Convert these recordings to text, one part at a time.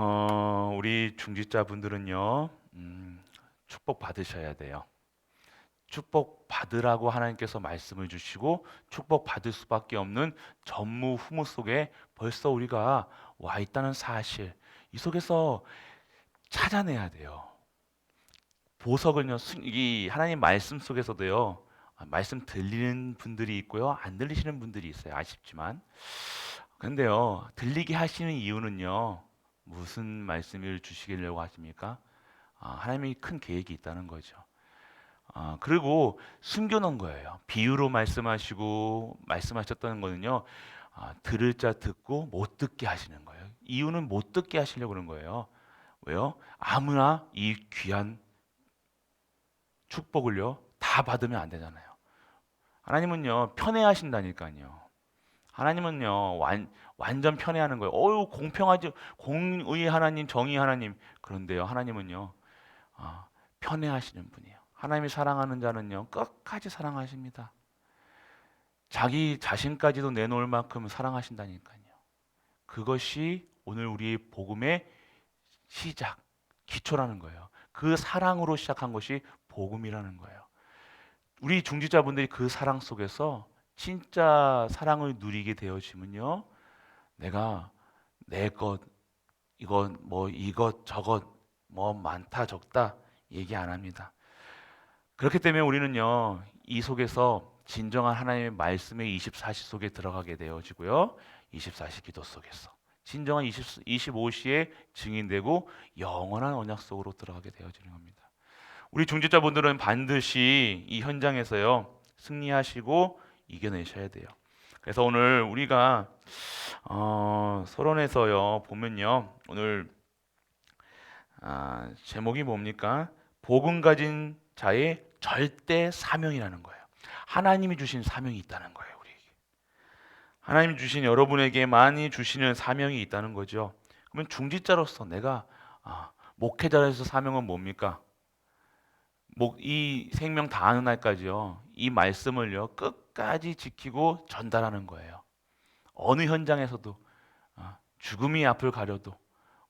어, 우리 중지자분들은요, 음, 축복 받으셔야 돼요. 축복 받으라고 하나님께서 말씀을 주시고 축복 받을 수밖에 없는 전무후무 속에 벌써 우리가 와 있다는 사실 이 속에서 찾아내야 돼요. 보석을요, 순- 이 하나님 말씀 속에서도요, 아, 말씀 들리는 분들이 있고요, 안 들리시는 분들이 있어요. 아쉽지만. 근데요, 들리게 하시는 이유는요, 무슨 말씀을 주시려고 하십니까? 아, 하나님이 큰 계획이 있다는 거죠. 아, 그리고 숨겨놓은 거예요. 비유로 말씀하시고 말씀하셨다는 거는요, 아, 들을 자 듣고 못 듣게 하시는 거예요. 이유는 못 듣게 하시려고 그런 거예요. 왜요? 아무나 이 귀한 축복을요 다 받으면 안 되잖아요. 하나님은요 편애하신다니까요. 하나님은요 완 완전 편애하는 거예요. 어유 공평하지 공의 하나님 정의 하나님 그런데요 하나님은요 아, 편애하시는 분이에요. 하나님이 사랑하는 자는요 끝까지 사랑하십니다. 자기 자신까지도 내놓을 만큼 사랑하신다니까요. 그것이 오늘 우리 복음의 시작 기초라는 거예요. 그 사랑으로 시작한 것이 복음이라는 거예요. 우리 중지자분들이 그 사랑 속에서 진짜 사랑을 누리게 되어지면요. 내가 내 것, 이것, 뭐 이것, 저것, 뭐 많다, 적다 얘기 안 합니다. 그렇기 때문에 우리는요. 이 속에서 진정한 하나님의 말씀의 24시 속에 들어가게 되어지고요. 24시 기도 속에서 진정한 20, 25시에 증인되고 영원한 언약 속으로 들어가게 되어지는 겁니다. 우리 중지자분들은 반드시 이 현장에서요 승리하시고 이겨내셔야 돼요. 그래서 오늘 우리가 어, 서론에서요 보면요 오늘 아, 제목이 뭡니까? 복음 가진 자의 절대 사명이라는 거예요. 하나님이 주신 사명이 있다는 거예요. 우리에게 하나님 주신 여러분에게 많이 주시는 사명이 있다는 거죠. 그러면 중지자로서 내가 아, 목회자로서 사명은 뭡니까? 목, 이 생명 다하는 날까지요. 이 말씀을요 끝까지 지키고 전달하는 거예요. 어느 현장에서도 아, 죽음이 앞을 가려도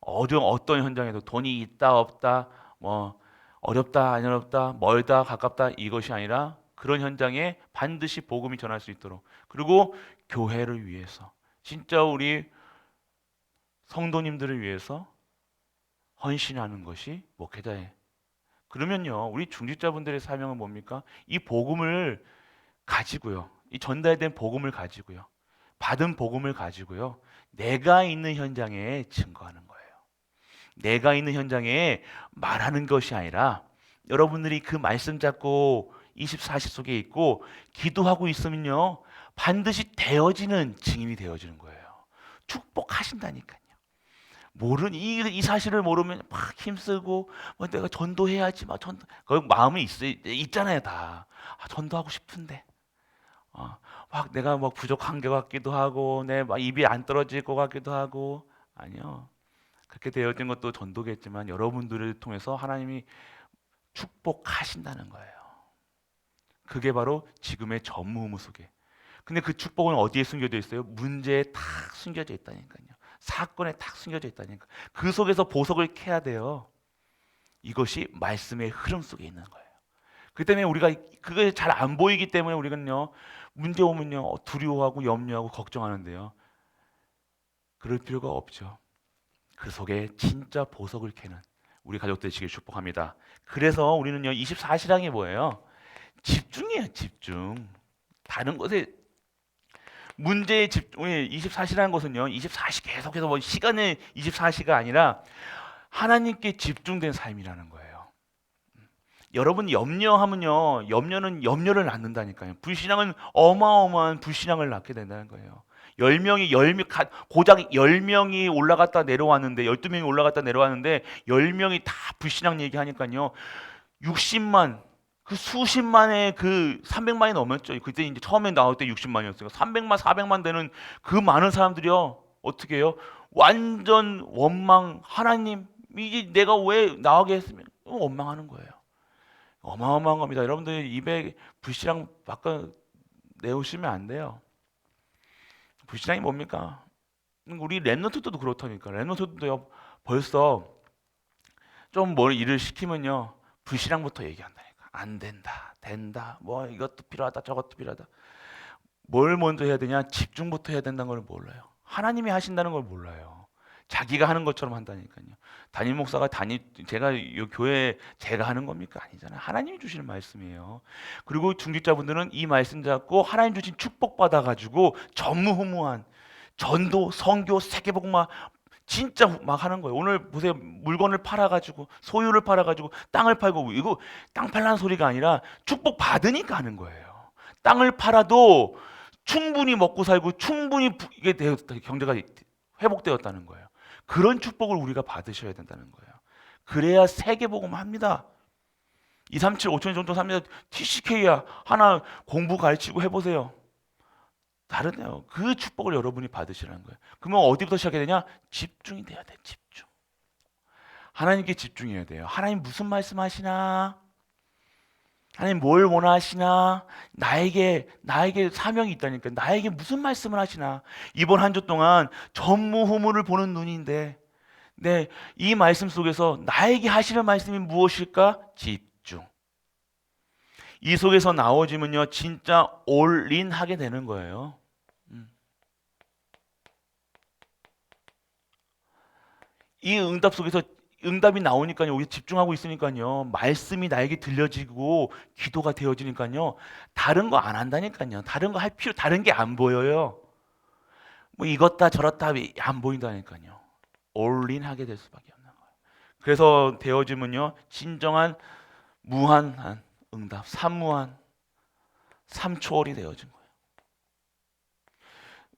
어려 어떤 현장에도 돈이 있다 없다 뭐 어렵다 안 어렵다 멀다 가깝다 이것이 아니라 그런 현장에 반드시 복음이 전할 수 있도록 그리고 교회를 위해서 진짜 우리 성도님들을 위해서 헌신하는 것이 목회자의 그러면요, 우리 중직자분들의 사명은 뭡니까? 이 복음을 가지고요, 이 전달된 복음을 가지고요, 받은 복음을 가지고요, 내가 있는 현장에 증거하는 거예요. 내가 있는 현장에 말하는 것이 아니라 여러분들이 그 말씀 잡고 24시 속에 있고 기도하고 있으면요, 반드시 되어지는 증인이 되어지는 거예요. 축복하신다니까요. 모르는 이, 이 사실을 모르면 막 힘쓰고 뭐 내가 전도해야지 막 전도 그 마음이 있, 있잖아요 다. 아, 전도하고 싶은데. 어, 막 내가 막 부족한 것 같기도 하고 내 막 입이 안 떨어질 것 같기도 하고. 아니요. 그렇게 되어진 것도 전도겠지만 여러분들을 통해서 하나님이 축복하신다는 거예요. 그게 바로 지금의 전무후무 속에. 근데 그 축복은 어디에 숨겨져 있어요? 문제에 탁 숨겨져 있다니까요 사건에 탁 숨겨져 있다니까. 그 속에서 보석을 캐야 돼요. 이것이 말씀의 흐름 속에 있는 거예요. 그 때문에 우리가 그게 잘 안 보이기 때문에 우리는요 문제 오면요 두려워하고 염려하고 걱정하는데요. 그럴 필요가 없죠. 그 속에 진짜 보석을 캐는 우리 가족 되시길 축복합니다. 그래서 우리는요 24시랑이 뭐예요? 집중이에요, 집중. 다른 것에 문제에 집중이 24시라는 것은요. 24시 계속해서 뭐 시간의 24시가 아니라 하나님께 집중된 삶이라는 거예요. 여러분 염려하면요. 염려는 염려를 낳는다니까요. 불신앙은 어마어마한 불신앙을 낳게 된다는 거예요. 10명이 10명 고작 10명이 올라갔다 내려왔는데 12명이 올라갔다 내려왔는데 10명이 다 불신앙 얘기하니까요. 60만 그 수십만의 그 300만이 넘었죠. 그때 이제 처음에 나올 때 60만이었어요. 300만, 400만 되는 그 많은 사람들이요. 어떻게 해요? 완전 원망 하나님 이게 내가 왜 나오게 했으면 원망하는 거예요. 어마어마한 겁니다. 여러분들 입에 불신앙 바꿔 내오시면 안 돼요. 불신앙이 뭡니까? 우리 랩노트도 그렇다니까. 랩노트도요. 벌써 좀 뭘 일을 시키면요 불신앙부터 얘기한다니까 안 된다 된다 뭐 이것도 필요하다 저것도 필요하다. 뭘 먼저 해야 되냐? 집중부터 해야 된다는 걸 몰라요. 하나님이 하신다는 걸 몰라요. 자기가 하는 것처럼 한다니까요. 담임 목사가 담임 제가 이 교회 제가 하는 겁니까? 아니잖아요. 하나님이 주시는 말씀이에요. 그리고 중직자분들은 이 말씀 잡고 하나님 주신 축복 받아 가지고 전무후무한 전도 성교 세계복음화 진짜 막 하는 거예요. 오늘 보세요. 물건을 팔아가지고 소유를 팔아가지고 땅을 팔고 이거 땅 팔라는 소리가 아니라 축복 받으니까 하는 거예요. 땅을 팔아도 충분히 먹고 살고 충분히 부- 이게 되었다, 경제가 회복되었다는 거예요. 그런 축복을 우리가 받으셔야 된다는 거예요. 그래야 세계복음 합니다. 237, 5천 정도 삽니다. TCK야 하나 공부 가르치고 해보세요. 다르네요. 그 축복을 여러분이 받으시라는 거예요. 그러면 어디부터 시작해야 되냐? 집중이 돼야 돼. 집중. 하나님께 집중해야 돼요. 하나님 무슨 말씀 하시나? 하나님 뭘 원하시나? 나에게 나에게 사명이 있다니까. 나에게 무슨 말씀을 하시나? 이번 한 주 동안 전무후무를 보는 눈인데, 네, 이 말씀 속에서 나에게 하시는 말씀이 무엇일까? 집중. 이 속에서 나오지면요, 진짜 올인 하게 되는 거예요. 음. 이 응답 속에서 응답이 나오니까요, 우리 집중하고 있으니까요, 말씀이 나에게 들려지고 기도가 되어지니까요, 다른 거 안 한다니까요, 다른 거 할 필요, 다른 게 안 보여요. 뭐 이것다 저렇다 안 보인다니까요. 올인 하게 될 수밖에 없는 거예요. 그래서 되어지면요, 진정한 무한한 응답, 삼무한, 삼초월이 되어진 거예요.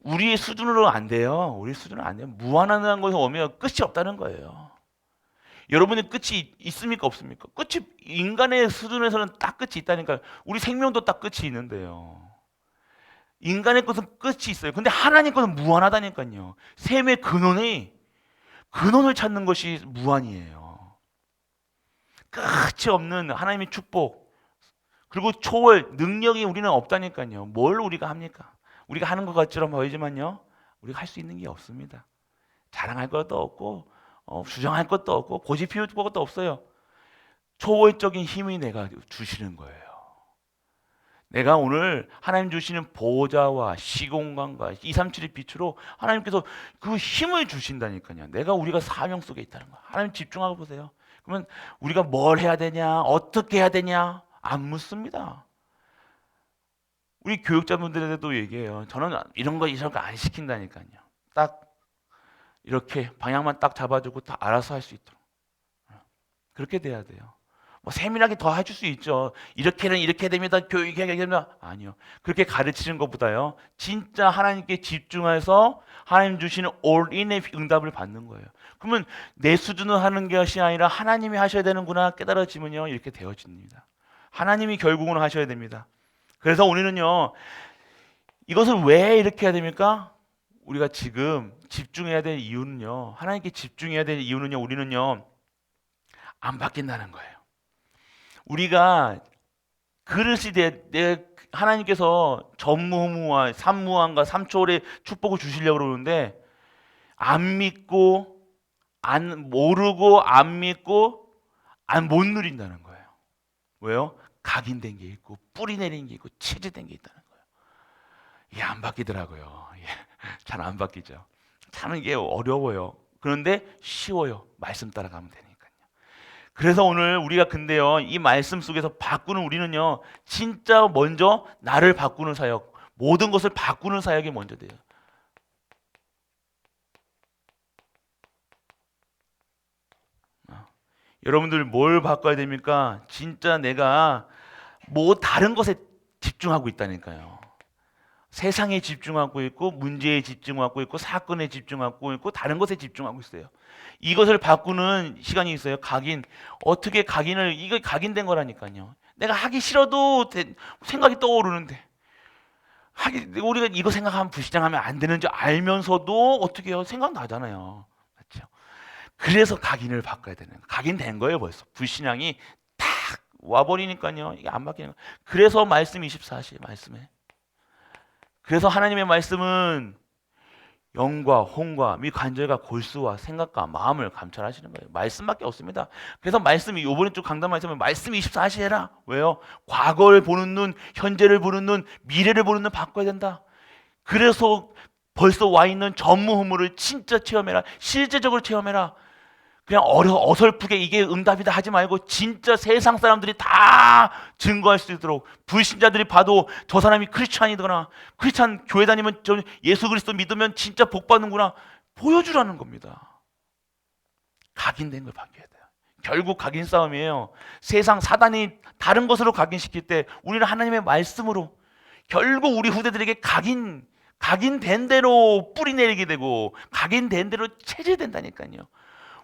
우리의 수준으로 안 돼요. 우리 수준은 안 돼요. 무한하다는 것에 오면 끝이 없다는 거예요. 여러분의 끝이 있습니까 없습니까? 끝이 인간의 수준에서는 딱 끝이 있다니까. 우리 생명도 딱 끝이 있는데요. 인간의 것은 끝이 있어요. 근데 하나님 것은 무한하다니까요. 셈의 근원이 근원을 찾는 것이 무한이에요. 끝이 없는 하나님의 축복, 그리고 초월 능력이 우리는 없다니까요. 뭘 우리가 합니까? 우리가 하는 것 같처럼 보이지만요. 우리가 할 수 있는 게 없습니다. 자랑할 것도 없고 어, 주장할 것도 없고 고집 피울 것도 없어요. 초월적인 힘이 내가 주시는 거예요. 내가 오늘 하나님 주시는 보좌와 시공간과 237의 빛으로 하나님께서 그 힘을 주신다니까요. 내가 우리가 사명 속에 있다는 거야. 하나님 집중하고 보세요. 그러면 우리가 뭘 해야 되냐, 어떻게 해야 되냐, 안 묻습니다. 우리 교육자분들에도 얘기해요. 저는 이런 거 이런 거 안 시킨다니까요. 딱 이렇게 방향만 딱 잡아주고 다 알아서 할 수 있도록 그렇게 돼야 돼요. 뭐 세밀하게 더 해줄 수 있죠. 이렇게는 이렇게 됩니다. 이렇게 됩니다. 아니요. 그렇게 가르치는 것보다요. 진짜 하나님께 집중해서 하나님 주시는 올인의 응답을 받는 거예요. 그러면 내 수준으로 하는 것이 아니라 하나님이 하셔야 되는구나 깨달아지면요. 이렇게 되어집니다. 하나님이 결국은 하셔야 됩니다. 그래서 우리는요. 이것을 왜 이렇게 해야 됩니까? 우리가 지금 집중해야 될 이유는요. 하나님께 집중해야 될 이유는요. 우리는요. 안 바뀐다는 거예요. 우리가 그릇이 내, 내 하나님께서 전무후무와 삼무한과 삼초월의 축복을 주시려고 그러는데 안 믿고 안 모르고 안 믿고 안 못 누린다는 거예요. 왜요? 각인된 게 있고 뿌리 내린 게 있고 체제된 게 있다는 거예요. 이게 안 바뀌더라고요. 잘안 바뀌죠. 참 이게 어려워요. 그런데 쉬워요. 말씀 따라가면 되니까요. 그래서 오늘 우리가 근데요, 이 말씀 속에서 바꾸는 우리는요, 진짜 먼저 나를 바꾸는 사역, 모든 것을 바꾸는 사역이 먼저 돼요. 여러분들 뭘 바꿔야 됩니까? 진짜 내가 뭐 다른 것에 집중하고 있다니까요. 세상에 집중하고 있고 문제에 집중하고 있고 사건에 집중하고 있고 다른 것에 집중하고 있어요. 이것을 바꾸는 시간이 있어요. 각인 어떻게 각인을 이거 각인된 거라니까요. 내가 하기 싫어도 되- 생각이 떠오르는데 하기 우리가 이거 생각하면 불신앙하면 안 되는 줄 알면서도 어떻게 해요? 생각 나잖아요. 그래서 각인을 바꿔야 되는 거예요. 각인된 거예요 벌써 불신앙이 탁 와버리니까요. 이게 안 바뀌는 거예요. 그래서 말씀 24시 말씀에 그래서 하나님의 말씀은 영과 홍과 미 관절과 골수와 생각과 마음을 감찰하시는 거예요. 말씀밖에 없습니다. 그래서 말씀이 요번에 쭉 강단 말씀은 말씀 24시 해라. 왜요? 과거를 보는 눈, 현재를 보는 눈, 미래를 보는 눈 바꿔야 된다. 그래서 벌써 와 있는 전무후무를 진짜 체험해라. 실제적으로 체험해라. 그냥 어려, 어설프게 이게 응답이다 하지 말고 진짜 세상 사람들이 다 증거할 수 있도록 불신자들이 봐도 저 사람이 크리스찬이거나 크리스찬 교회 다니면 저 예수 그리스도 믿으면 진짜 복 받는구나 보여주라는 겁니다. 각인된 걸 바뀌어야 돼요. 결국 각인 싸움이에요. 세상 사단이 다른 것으로 각인시킬 때 우리는 하나님의 말씀으로 결국 우리 후대들에게 각인 각인된 대로 뿌리 내리게 되고 각인된 대로 체질된다니까요.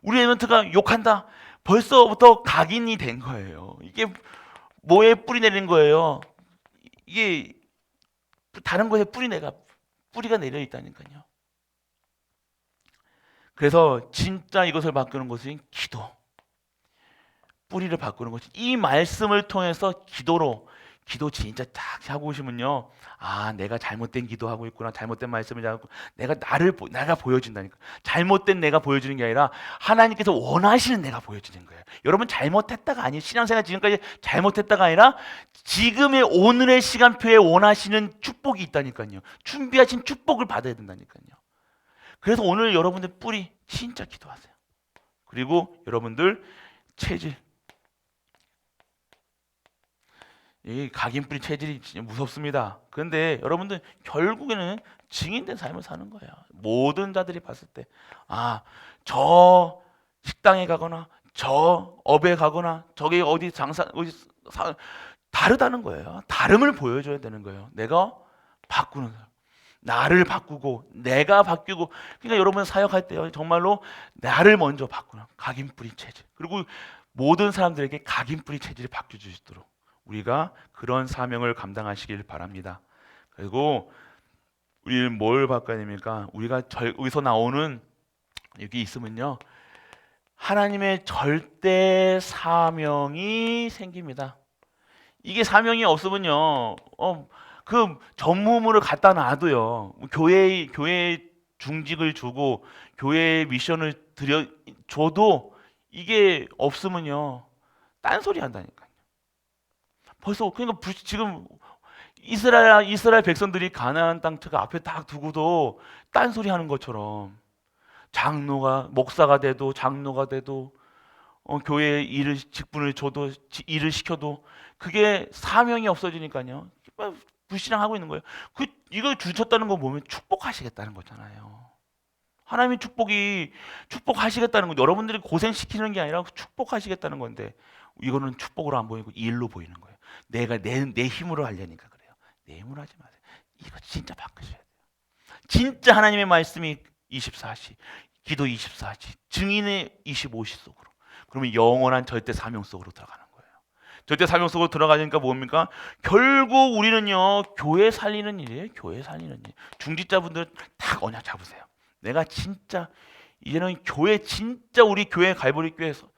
우리 에멘트가 욕한다. 벌써부터 각인이 된 거예요. 이게 뭐에 뿌리 내린 거예요? 이게 다른 것에 뿌리 내가 뿌리가 내려 있다니까요. 그래서 진짜 이것을 바꾸는 것은 기도. 뿌리를 바꾸는 것이 이 말씀을 통해서 기도로 기도 진짜 딱 하고 오시면요. 아, 내가 잘못된 기도하고 있구나. 잘못된 말씀을 하고 내가 나를 보- 내가 보여준다니까. 잘못된 내가 보여주는 게 아니라 하나님께서 원하시는 내가 보여주는 거예요. 여러분 잘못했다가 아니 신앙생활 지금까지 잘못했다가 아니라 지금의 오늘의 시간표에 원하시는 축복이 있다니까요. 준비하신 축복을 받아야 된다니까요. 그래서 오늘 여러분들 뿌리 진짜 기도하세요. 그리고 여러분들 체질 이 각인뿌리 체질이 진짜 무섭습니다. 그런데 여러분들 결국에는 증인된 삶을 사는 거예요. 모든 자들이 봤을 때, 아, 저 식당에 가거나, 저 업에 가거나, 저기 어디 장사, 어디 사, 다르다는 거예요. 다름을 보여줘야 되는 거예요. 내가 바꾸는 사람. 나를 바꾸고, 내가 바뀌고, 그러니까 여러분 사역할 때요, 정말로 나를 먼저 바꾸는 각인뿌리 체질. 그리고 모든 사람들에게 각인뿌리 체질이 바뀌어주시도록. 우리가 그런 사명을 감당하시길 바랍니다. 그리고 우리는 뭘 바꿔야 됩니까? 우리가 절, 여기서 나오는 여기 있으면요. 하나님의 절대 사명이 생깁니다. 이게 사명이 없으면요. 어, 그 전무후무를 갖다 놔도요. 교회 교회 중직을 주고 교회 미션을 드려 줘도 이게 없으면요. 딴 소리 한다니까. 벌써 그러니까 부- 지금 이스라엘 이스라엘 백성들이 가나안 땅그 앞에 딱 두고도 딴소리 하는 것처럼 장로가 목사가 돼도 장로가 돼도 어, 교회 일을 직분을 줘도 지- 일을 시켜도 그게 사명이 없어지니까요 불신앙하고 있는 거예요. 그 이거 주셨다는 거 보면 축복하시겠다는 거잖아요. 하나님의 축복이 축복하시겠다는 거 여러분들이 고생시키는 게 아니라 축복하시겠다는 건데 이거는 축복으로 안 보이고 일로 보이는 거예요. 내가 내, 내 힘으로 하려니까 그래요. 내 힘으로 하지 마세요. 이거 진짜 바꾸셔야 돼요. 진짜 하나님의 말씀이 24시, 기도 24시, 증인의 25시 속으로. 그러면 영원한 절대 사명 속으로 들어가는 거예요. 절대 사명 속으로 들어가니까 뭡니까? 결국 우리는요, 교회 살리는 일이에요. 교회 살리는 일. 중직자분들 딱 언약 잡으세요. 내가 진짜 이제는 교회 진짜 우리 교회 갈보리 교회에서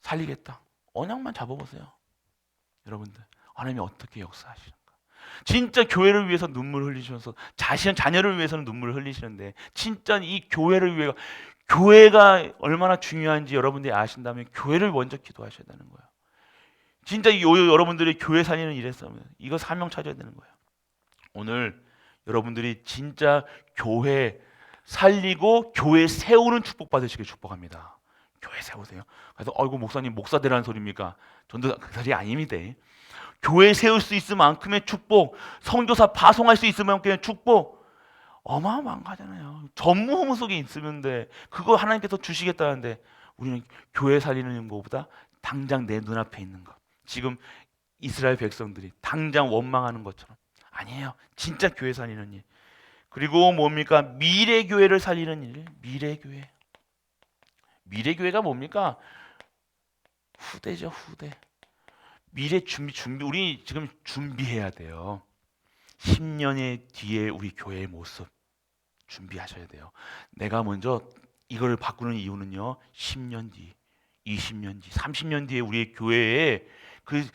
살리겠다. 언약만 잡아보세요. 여러분들 하나님이 어떻게 역사하시는가? 진짜 교회를 위해서 눈물 흘리시면서 자신 자녀를 위해서는 눈물을 흘리시는데 진짜 이 교회를 위해 교회가 얼마나 중요한지 여러분들이 아신다면 교회를 먼저 기도하셔야 되는 거예요. 진짜 이 요- 여러분들이 교회 살리는 일에서 이거 사명 찾아야 되는 거예요. 오늘 여러분들이 진짜 교회 살리고 교회 세우는 축복 받으시길 축복합니다. 교회 세우세요. 그래서 어이구 목사님 목사 되라는 소리입니까? 전도 그 소리 아닙니다. 교회 세울 수 있을 만큼의 축복, 성교사 파송할 수 있을 만큼의 축복 어마어마한 거잖아요. 전무후무 속에 있으면데 그거 하나님께서 주시겠다는데 우리는 교회 살리는 것보다 당장 내 눈앞에 있는 것. 지금 이스라엘 백성들이 당장 원망하는 것처럼 아니에요. 진짜 교회 살리는 일. 그리고 뭡니까? 미래 교회를 살리는 일. 미래 교회. 미래 교회가 뭡니까? 후대죠, 후대. 미래 준비 준비 우리 지금 준비해야 돼요. 10년의 뒤에 우리 교회의 모습 준비하셔야 돼요. 내가 먼저 이걸 바꾸는 이유는요. 10년 뒤, 20년 뒤, 30년 뒤에 우리 교회에 그딱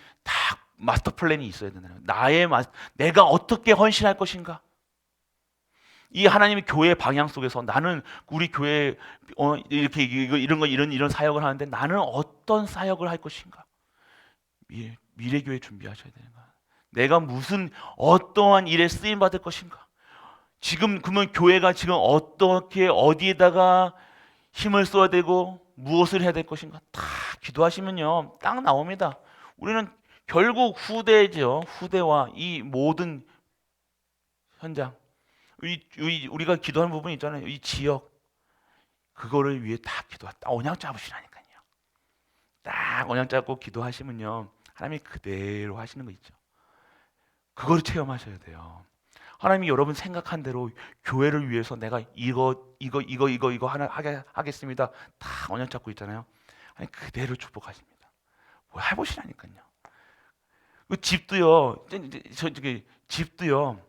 마스터 플랜이 있어야 되잖아요. 나의 마, 내가 어떻게 헌신할 것인가? 이 하나님의 교회 방향 속에서 나는 우리 교회 어, 이렇게 이런 거 이런 이런 사역을 하는데 나는 어떤 사역을 할 것인가? 미래, 미래 교회 준비하셔야 되는 거야. 내가 무슨 어떠한 일에 쓰임 받을 것인가? 지금 그러면 교회가 지금 어떻게 어디에다가 힘을 써야 되고 무엇을 해야 될 것인가? 다 기도하시면요. 딱 나옵니다. 우리는 결국 후대죠. 후대와 이 모든 현장 이, 이 우리가 기도하는 부분이 있잖아요. 이 지역 그거를 위해 다 기도하. 딱 언약 잡으시라니까요. 딱 언약 잡고 기도하시면요. 하나님이 그대로 하시는 거 있죠. 그거를 체험하셔야 돼요. 하나님이 여러분 생각한 대로 교회를 위해서 내가 이거 이거 이거 이거 이거 하나 하게 하겠습니다. 다 언약 잡고 있잖아요. 아니 그대로 축복하십니다. 뭐 해보시라니까요. 그 집도요. 저 저기 집도요.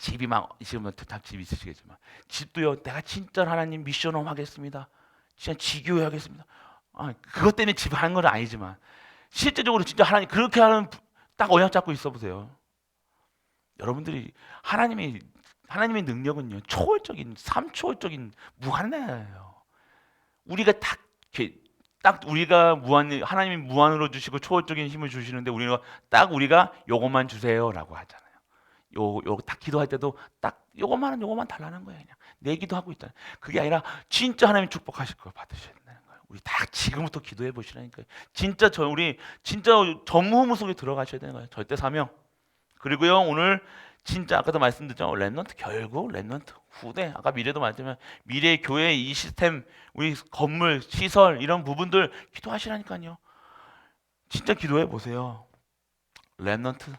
집이 막 지금 다집 있으시겠지만 집도요. 내가 진짜 하나님 미션홈 하겠습니다. 진짜 지교회 하겠습니다. 아 그것 때문에 집 하는 건 아니지만 실제적으로 진짜 하나님 그렇게 하는 딱 언약 잡고 있어 보세요. 여러분들이 하나님의 하나님의 능력은요 초월적인 삼초월적인 무한해요. 우리가 딱 이렇게 딱 우리가 무한 하나님이 무한으로 주시고 초월적인 힘을 주시는데 우리가 딱 우리가 요것만 주세요라고 하잖아요. 요 요 딱 기도할 때도 딱 요것만은 요것만 달라는 거예요. 그냥 내 기도하고 있다. 그게 아니라 진짜 하나님 축복하실 걸 받으셔야 된다는 거예요. 우리 딱 지금부터 기도해 보시라니까요. 진짜 저 우리 진짜 전무후무 속에 들어가셔야 되는 거예요. 절대 사명. 그리고요 오늘 진짜 아까도 말씀드렸죠 랩넌트 결국 랩넌트 후대 아까 미래도 말했지만 미래 교회 이 시스템 우리 건물 시설 이런 부분들 기도하시라니까요 진짜 기도해 보세요 랩넌트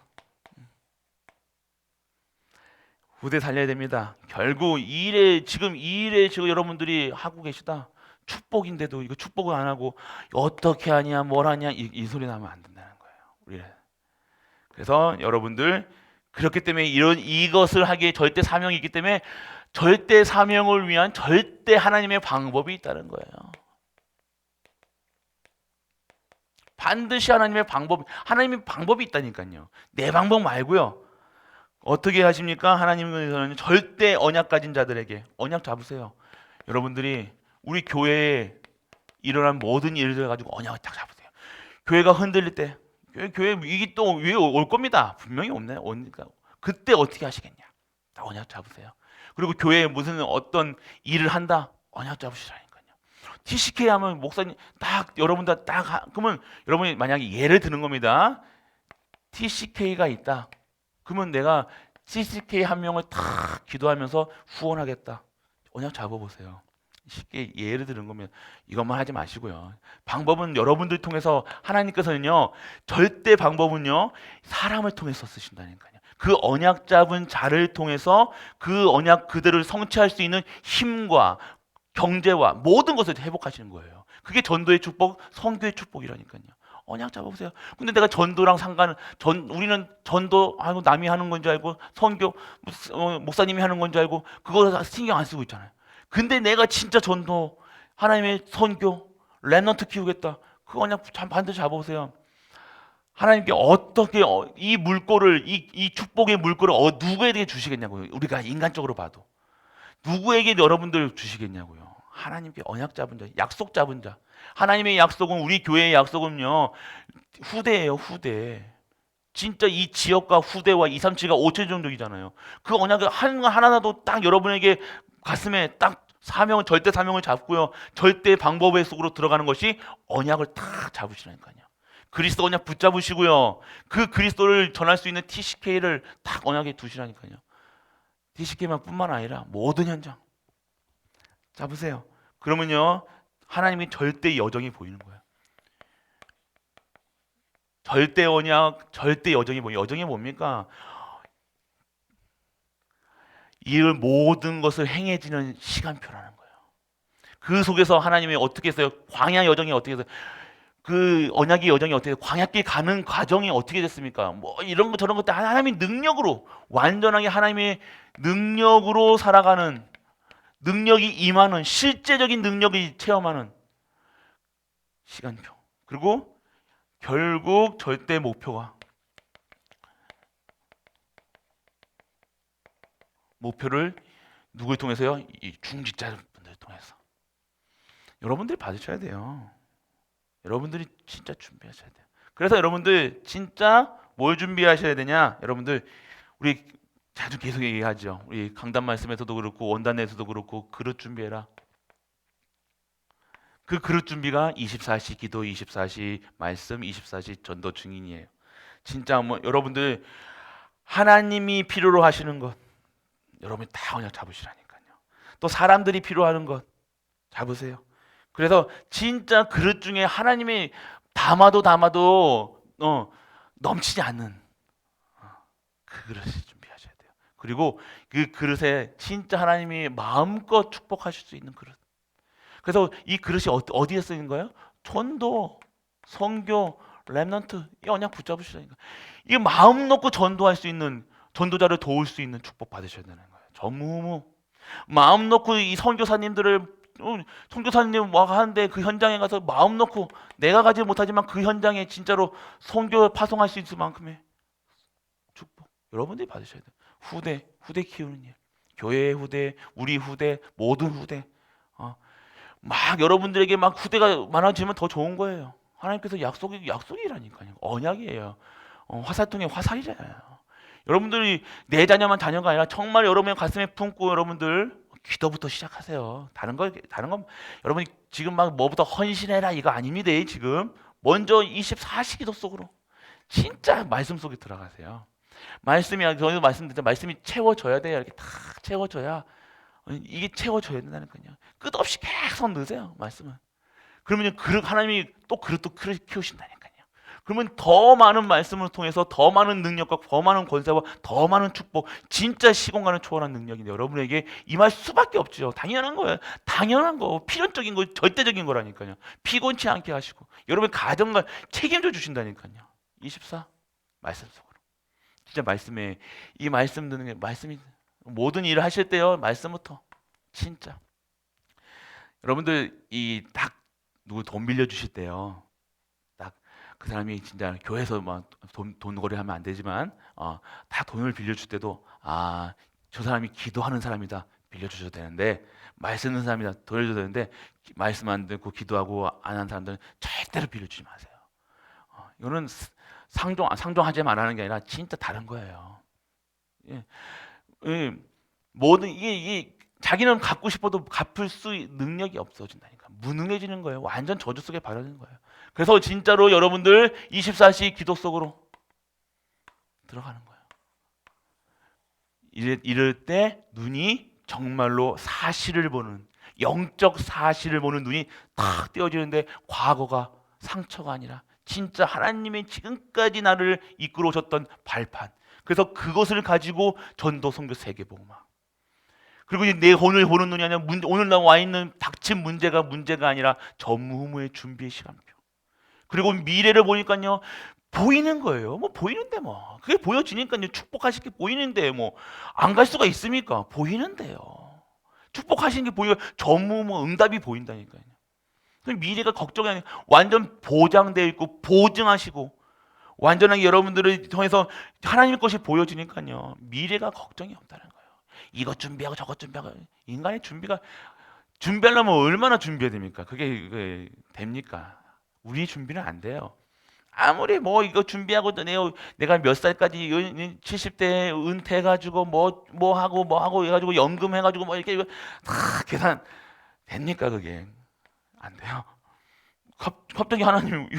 후대 살려야 됩니다 결국 이 일에 지금 이 일에 지금 여러분들이 하고 계시다 축복인데도 이거 축복을 안 하고 어떻게 하냐 뭘 하냐 이, 이 소리 나면 안 된다는 거예요 우리 그래서 여러분들 그렇기 때문에 이런 이것을 하기에 절대 사명이 있기 때문에 절대 사명을 위한 절대 하나님의 방법이 있다는 거예요. 반드시 하나님의 방법, 하나님의 방법이 있다니까요. 내 방법 말고요. 어떻게 하십니까? 하나님께서는 절대 언약 가진 자들에게 언약 잡으세요. 여러분들이 우리 교회에 일어난 모든 일들 가지고 언약을 딱 잡으세요. 교회가 흔들릴 때 교회, 위기 또 위에 올 겁니다. 분명히 없네. 오니까 그때 어떻게 하시겠냐? 딱 언약 잡으세요. 그리고 교회에 무슨 어떤 일을 한다. 언약 잡으시라니까요. TCK 하면 목사님 딱 여러분들 딱 하- 그러면 여러분이 만약에 예를 드는 겁니다. TCK가 있다. 그러면 내가 TCK 한 명을 탁 기도하면서 후원하겠다. 언약 잡아보세요. 쉽게 예를 드는 거면 이것만 하지 마시고요. 방법은 여러분들 통해서 하나님께서는요 절대 방법은요 사람을 통해서 쓰신다니까요. 그 언약 잡은 자를 통해서 그 언약 그대를 성취할 수 있는 힘과 경제와 모든 것을 회복하시는 거예요. 그게 전도의 축복, 성교의 축복이라니까요. 언약 잡아보세요. 근데 내가 전도랑 상관, 전 우리는 전도 아이고 남이 하는 건 줄 알고 선교 어, 목사님이 하는 건 줄 알고 그거 다 신경 안 쓰고 있잖아요. 근데 내가 진짜 전도 하나님의 선교 랩넌트 키우겠다. 그 언약 참 반드시 잡아보세요. 하나님께 어떻게 어, 이 물꼬를 이, 이 축복의 물꼬를 어, 누구에게 주시겠냐고요. 우리가 인간적으로 봐도 누구에게 여러분들 주시겠냐고요. 하나님께 언약 잡은 자, 약속 잡은 자. 하나님의 약속은 우리 교회의 약속은요 후대예요 후대. 진짜 이 지역과 후대와 2, 3, 7가 5천 정도이잖아요. 그 언약을 한 하나라도 딱 여러분에게 가슴에 딱 사명을 절대 사명을 잡고요. 절대 방법의 속으로 들어가는 것이 언약을 딱 잡으시라니까요. 그리스도 언약 붙잡으시고요. 그 그리스도를 전할 수 있는 TCK를 딱 언약에 두시라니까요. TCK만 뿐만 아니라 모든 현장 잡으세요. 그러면요 하나님이 절대 여정이 보이는 거예요. 절대 언약, 절대 여정이 뭐 여정이 뭡니까? 이 모든 것을 행해지는 시간표라는 거예요. 그 속에서 하나님이 어떻게 했어요? 광야 여정이 어떻게 했어요? 그 언약의 여정이 어떻게 광야길 가는 과정이 어떻게 됐습니까? 뭐 이런 거 저런 것들 하나님의 능력으로 완전하게 하나님의 능력으로 살아가는 능력이 임하는 실제적인 능력이 체험하는 시간표. 그리고 결국 절대 목표가 목표를 누구를 통해서요? 이 중직자분들 통해서. 여러분들이 받으셔야 돼요. 여러분들이 진짜 준비하셔야 돼요. 그래서 여러분들 진짜 뭘 준비하셔야 되냐? 여러분들 우리 자주 계속 얘기하죠. 우리 강단 말씀에서도 그렇고 원단에서도 그렇고 그릇 준비해라. 그 그릇 준비가 24시 기도, 24시 말씀, 24시 전도 증인이에요. 진짜 뭐 여러분들 하나님이 필요로 하시는 것 여러분이 다 그냥 잡으시라니까요. 또 사람들이 필요하는 것 잡으세요. 그래서 진짜 그릇 중에 하나님이 담아도 담아도 어, 넘치지 않는 어, 그 돼요. 그리고 그 그릇에 진짜 하나님이 마음껏 축복하실 수 있는 그릇. 그래서 이 그릇이 어, 어디에 쓰이는 거예요? 전도, 성교, 렘넌트 이 언약 붙잡으시라니까. 이게 마음 놓고 전도할 수 있는 전도자를 도울 수 있는 축복 받으셔야 되는 거예요. 전무후무 마음 놓고 이 선교사님들을 어, 선교사님 와 하는데 그 현장에 가서 마음 놓고 내가 가지 못하지만 그 현장에 진짜로 선교 파송할 수 있을 만큼의 축복 여러분들이 받으셔야 돼요. 후대 후대 키우는 일, 교회 후대, 우리 후대, 모든 후대. 어, 막 여러분들에게 막 후대가 많아지면 더 좋은 거예요. 하나님께서 약속이 약속이라니까요. 언약이에요. 어, 화살통에 화살이잖아요. 여러분들이 내 자녀만 자녀가 아니라 정말 여러분의 가슴에 품고 여러분들 기도부터 시작하세요. 다른 거 다른 건 여러분이 지금 막 뭐부터 헌신해라 이거 아닙니다. 지금 먼저 24시 기도 속으로 진짜 말씀 속에 들어가세요. 말씀이 저희도 말씀드렸죠. 말씀이 채워져야 돼요. 이렇게 탁 채워져야 이게 채워져야 된다니까요. 끝없이 계속 넣으세요. 말씀은. 그러면 그릇 하나님이 또 그릇 또 그릇 키우신다니까요. 그러면 더 많은 말씀을 통해서 더 많은 능력과 더 많은 권세와 더 많은 축복, 진짜 시공간을 초월한 능력이 여러분에게 임할 수밖에 없죠. 당연한 거예요. 당연한 거, 필연적인 거, 절대적인 거라니까요. 피곤치 않게 하시고 여러분 가정과 책임져 주신다니까요. 24 말씀 속으로. 진짜 말씀에 이 말씀 듣는 게 말씀이 모든 일을 하실 때요 말씀부터. 진짜. 여러분들 이 딱 누구 돈 빌려 주실 때요. 딱 그 사람이 진짜 교회에서 막돈 돈거래 하면 안 되지만 어, 다 돈을 빌려 줄 때도 아 저 사람이 기도하는 사람이다. 빌려 주셔도 되는데 말씀 듣는 사람이다. 돈을 줘도 되는데 기- 말씀 안 듣고 기도하고 안 하는 사람들은 절대로 빌려 주지 마세요. 어, 이거는 스- 상종 상종하지 말라는 게 아니라 진짜 다른 거예요. 예. 예, 모든 이게, 이게 자기는 갖고 싶어도 갚을 수 있- 능력이 없어진다니까 무능해지는 거예요. 완전 저주 속에 바라는 거예요. 그래서 진짜로 여러분들 24시 기도 속으로 들어가는 거예요. 이럴, 이럴 때 눈이 정말로 사실을 보는 영적 사실을 보는 눈이 탁 떼어지는데 과거가 상처가 아니라 진짜 하나님의 지금까지 나를 이끌어 오셨던 발판 그래서 그것을 가지고 전도 선교 세계 복음화. 그리고 이제 내 오늘 보는 눈이 아니라 문, 오늘 나와 있는 닥친 문제가 문제가 아니라 전무후무의 준비의 시간표. 그리고 미래를 보니까요 보이는 거예요. 뭐 보이는데 뭐 그게 보여지니까요 축복하실 게 보이는데 뭐 안 갈 수가 있습니까? 보이는데요. 축복하시는 게 보이고 전무후무 응답이 보인다니까요. 그 미래가 걱정이 아니라 완전 보장되어 있고 보증하시고 완전하게 여러분들을 통해서 하나님 것이 보여지니까요. 미래가 걱정이 없다는 거예요. 이것 준비하고 저것 준비하고 인간의 준비가 준비하려면 얼마나 준비해야 됩니까? 그게, 그게 됩니까? 우리 준비는 안 돼요. 아무리 뭐 이거 준비하고 내 내가 몇 살까지 70대 은퇴해 가지고 뭐 뭐 하고 뭐 하고 해 가지고 연금 해 가지고 뭐 이렇게 다 계산 됩니까 그게? 안 돼요. 갑, 갑자기 하나님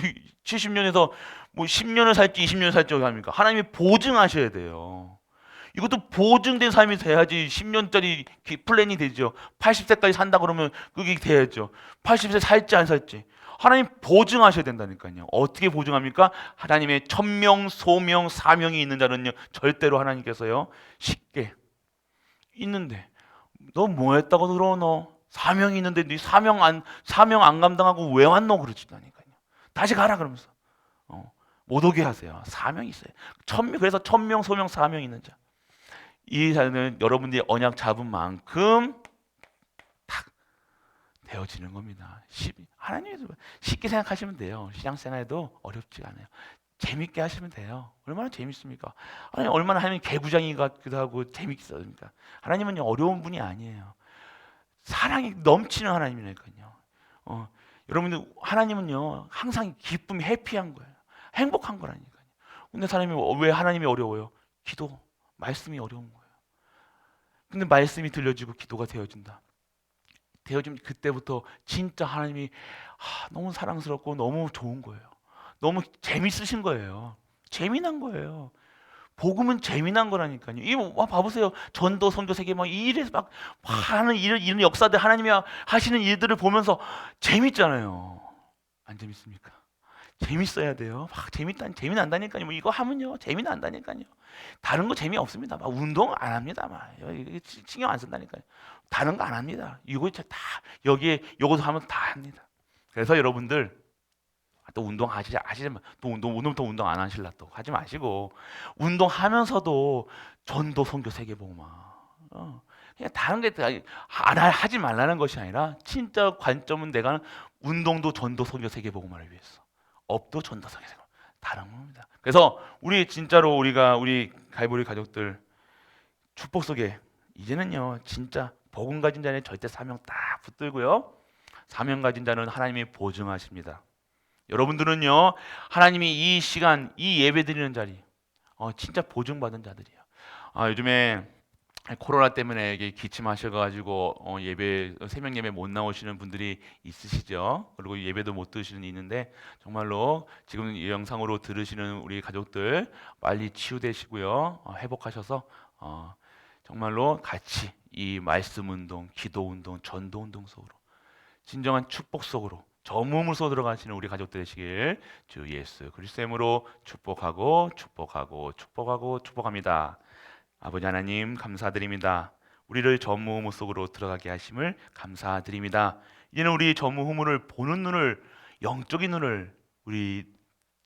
70년에서 뭐 10년을 살지 20년을 살지 합니까? 하나님이 보증하셔야 돼요. 이것도 보증된 삶이 돼야지 10년짜리 플랜이 되죠. 80세까지 산다 그러면 그게 돼야죠. 80세 살지 안 살지. 하나님 보증하셔야 된다니까요. 어떻게 보증합니까? 하나님의 천명, 소명, 사명이 있는 자는요. 절대로 하나님께서요. 쉽게 있는데 너 뭐 했다고 들어 너? 사명이 있는데 네 사명 안 사명 안 감당하고 왜 왔노 그러지다니까요. 다시 가라 그러면서 어, 못 오게 하세요. 사명이 있어요. 천명 그래서 천명 소명 사명 있는 자. 이 자는 여러분들이 언약 잡은 만큼 탁 되어지는 겁니다. 쉽, 하나님에서 쉽게 생각하시면 돼요. 신앙생활에도 어렵지 않아요. 재밌게 하시면 돼요. 얼마나 재밌습니까? 아니 얼마나 하나님 개구장이 같기도 하고 재밌습니까? 하나님은 어려운 분이 아니에요. 사랑이 넘치는 하나님이니까요. 어, 여러분들 하나님은요 항상 기쁨이 해피한 거예요. 행복한 거라니까요. 근데 사람이 왜 하나님이 어려워요? 기도, 말씀이 어려운 거예요. 근데 말씀이 들려지고 기도가 되어진다. 되어지면 그때부터 진짜 하나님이 아, 너무 사랑스럽고 너무 좋은 거예요. 너무 재밌으신 거예요. 재미난 거예요. 복음은 재미난 거라니까요. 이 와, 봐보세요. 전도 선교 세계 막이 일에서 막 하는 이런 이런 역사들 하나님이 하시는 일들을 보면서 재밌잖아요. 안 재밌습니까? 재밌어야 돼요. 막 재밌다 재미 난다니까요. 뭐 이거 하면요 재미 난다니까요. 다른 거 재미 없습니다. 막 운동 안 합니다. 막 신경 안 쓴다니까요. 다른 거 안 합니다. 이거 다 여기에 요것도 하면 다 합니다. 그래서 여러분들 아, 또 운동 하시지 하시면 또 운동 오늘부터 운동 안 하실라 또. 하지 마시고. 운동하면서도 전도 선교 세계 보고만 어, 그냥 다른 게안 하지 말라는 것이 아니라 진짜 관점은 내가 운동도 전도 선교 세계 보고만을 위해서. 업도 전도 선교 세계 다른 겁니다. 그래서 우리 진짜로 우리가 우리 갈보리 가족들 축복 속에 이제는요 진짜 복음 가진 자는 절대 사명 딱 붙들고요. 사명 가진 자는 하나님이 보증하십니다. 여러분들은요 하나님이 이 시간 이 예배 드리는 자리 어, 진짜 보증받은 자들이에요. 아, 요즘에 코로나 때문에 기침하셔가지고 어, 예배 새벽 예배 못 나오시는 분들이 있으시죠. 그리고 예배도 못 드시는 있는데 정말로 지금 이 영상으로 들으시는 우리 가족들 빨리 치유되시고요 어, 회복하셔서 어, 정말로 같이 이 말씀 운동, 기도 운동, 전도 운동 속으로 진정한 축복 속으로 전무음을 쏘 들어가시는 우리 가족 되시길 주 예수 그리스도로 축복하고 축복하고 축복하고 축복합니다. 아버지 하나님 감사드립니다. 우리를 전무 후무 속으로 들어가게 하심을 감사드립니다. 이제는 우리 전무 후무를 보는 눈을 영적인 눈을 우리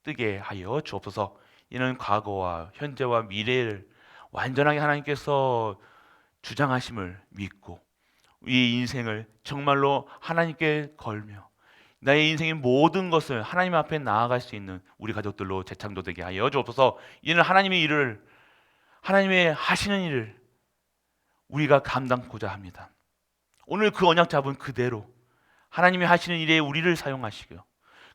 뜨게 하여 주옵소서. 이는 과거와 현재와 미래를 완전하게 하나님께서 주장하심을 믿고 이 인생을 정말로 하나님께 걸며 나의 인생의 모든 것을 하나님 앞에 나아갈 수 있는 우리 가족들로 재창조되게 하여 주옵소서. 이는 하나님의 일을 하나님의 하시는 일을 우리가 감당고자 합니다. 오늘 그 언약 잡은 그대로 하나님이 하시는 일에 우리를 사용하시고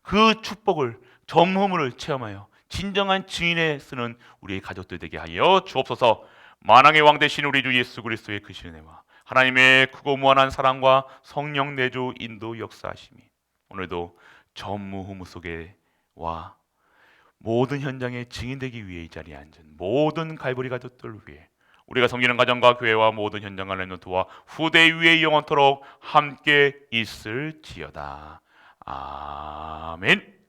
그 축복을 전무을 체험하여 진정한 증인에 쓰는 우리의 가족들 되게 하여 주옵소서. 만왕의 왕 되신 우리 주 예수 그리스도의 그 신혜와 하나님의 크고 무한한 사랑과 성령 내주 인도 역사하심이 오늘도 전무후무 속에 와 모든 현장의 증인되기 위해 이 자리에 앉은 모든 갈보리 가족들 위해 우리가 섬기는 가정과 교회와 모든 현장과 렘노트와 후대 위에 영원토록 함께 있을지어다. 아멘.